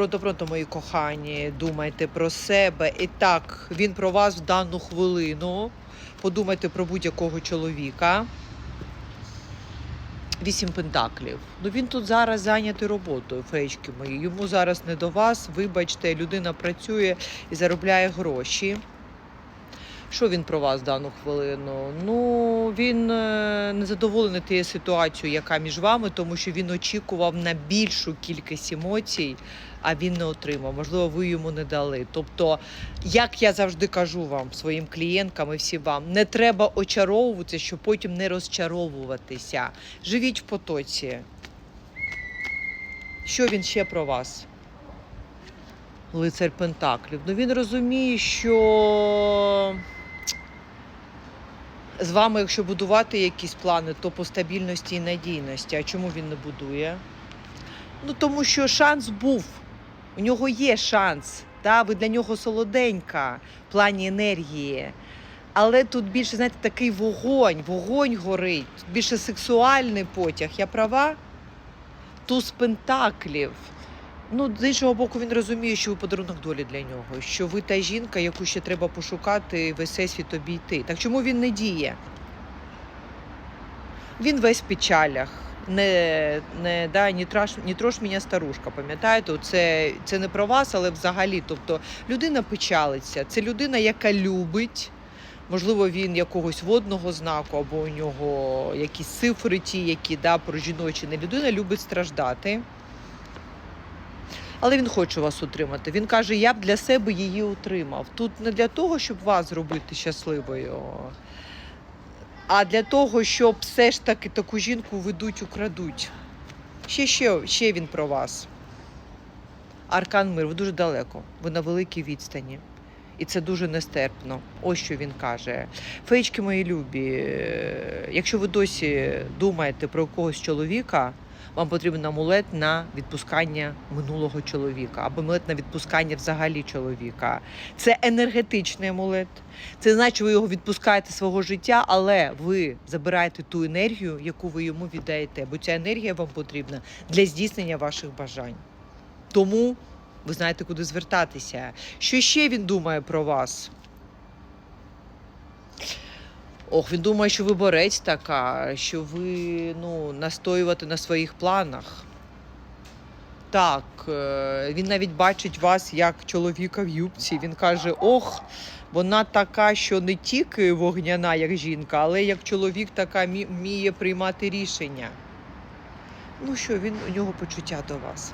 Пронто, пронто, мої кохані, думайте про себе. І так, він про вас в дану хвилину. Подумайте про будь-якого чоловіка. Вісім пентаклів. Ну він тут зараз зайнятий роботою, феєчки мої. Йому зараз не до вас. Вибачте, людина працює і заробляє гроші. Що він про вас в дану хвилину? Ну, він е, не задоволений тією ситуацією, яка між вами, тому що він очікував на більшу кількість емоцій, а він не отримав. Можливо, ви йому не дали. Тобто, як я завжди кажу вам, своїм клієнткам і всім вам, не треба очаровуватися, щоб потім не розчаровуватися. Живіть в потоці. Що він ще про вас? Лицар Пентаклів. Ну він розуміє, що з вами, якщо будувати якісь плани, то по стабільності і надійності. А чому він не будує? Ну тому що шанс був. У нього є шанс. Та? Ви для нього солоденька в плані енергії. Але тут більше, знаєте, такий вогонь, вогонь горить, тут більше сексуальний потяг. Я права? Туз пентаклів. Ну, з іншого боку, він розуміє, що ви подарунок долі для нього, що ви та жінка, яку ще треба пошукати весь світ обійти. Так чому він не діє? Він весь в печалях. Не, не, да, не, траш, не трош мене старушка, пам'ятаєте? Це, це не про вас, але взагалі. Тобто людина печалиться. Це людина, яка любить. Можливо, він якогось водного знаку, або у нього якісь цифри ті, які да, про жіночі. Не людина любить страждати. Але він хоче вас утримати. Він каже, я б для себе її утримав. Тут не для того, щоб вас зробити щасливою, а для того, щоб все ж таки таку жінку ведуть, украдуть. Ще, ще, ще він про вас. Аркан мир, ви дуже далеко, ви на великій відстані. І це дуже нестерпно. Ось що він каже. Феєчки мої любі, якщо ви досі думаєте про якогось чоловіка, вам потрібен амулет на відпускання минулого чоловіка, або амулет на відпускання взагалі чоловіка. Це енергетичний амулет. Це значить, ви його відпускаєте з свого життя, але ви забираєте ту енергію, яку ви йому віддаєте, бо ця енергія вам потрібна для здійснення ваших бажань. Тому ви знаєте, куди звертатися. Що ще він думає про вас? Ох, він думає, що ви борець така, що ви ну, настоювати на своїх планах. Так, е, він навіть бачить вас як чоловіка в юбці. Він каже: ох, вона така, що не тільки вогняна, як жінка, але як чоловік така вміє приймати рішення. Ну що, він у нього почуття до вас.